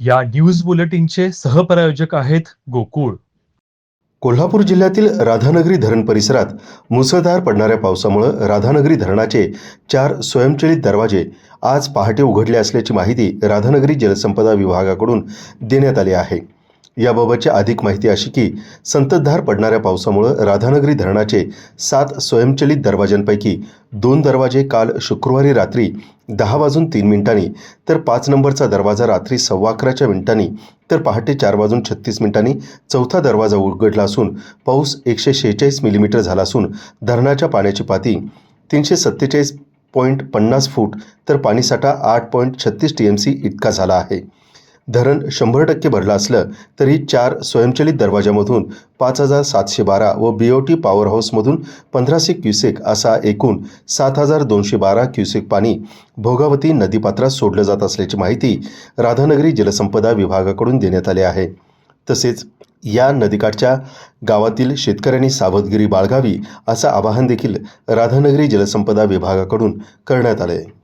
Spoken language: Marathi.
या न्यूज बुलेटिनचे सहप्रायोजक आहेत गोकुळ. कोल्हापूर जिल्ह्यातील राधानगरी धरण परिसरात मुसळधार पडणाऱ्या पावसामुळे राधानगरी धरणाचे चार स्वयंचलित दरवाजे आज पहाटे उघडले असल्याची माहिती राधानगरी जलसंपदा विभागाकडून देण्यात आली आहे. याबाबतची अधिक माहिती अशी की संततधार पडणाऱ्या पावसामुळे राधानगरी धरणाचे सात स्वयंचलित दरवाजांपैकी दोन दरवाजे काल शुक्रवारी रात्री दहा वाजून तीन मिनिटांनी तर पाच नंबरचा दरवाजा रात्री सव्वा अकराच्या मिनिटांनी तर पहाटे चार वाजून छत्तीस मिनिटांनी चौथा दरवाजा उघडला असून पाऊस एकशे शेहेचाळीस मिलीमीटर झाला असून धरणाच्या पाण्याची पाती तीनशे सत्तेचाळीस पॉईंट पन्नास फूट तर पाणीसाठा आठ पॉईंट छत्तीस टी एम सी इतका झाला आहे. धरण शंभर टक्के भरलं असलं तरी चार स्वयंचलित दरवाजामधून पाच हजार सातशे बारा व बी ओ टी पॉवर हाऊसमधून पंधराशे क्युसेक असा एकूण सात हजार दोनशे बारा क्युसेक पाणी भोगावती नदीपात्रात सोडलं जात असल्याची माहिती राधानगरी जलसंपदा विभागाकडून देण्यात आली आहे. तसेच या नदीकाठच्या गावातील शेतकऱ्यांनी सावधगिरी बाळगावी असं आवाहन देखील राधानगरी जलसंपदा विभागाकडून करण्यात आलं आहे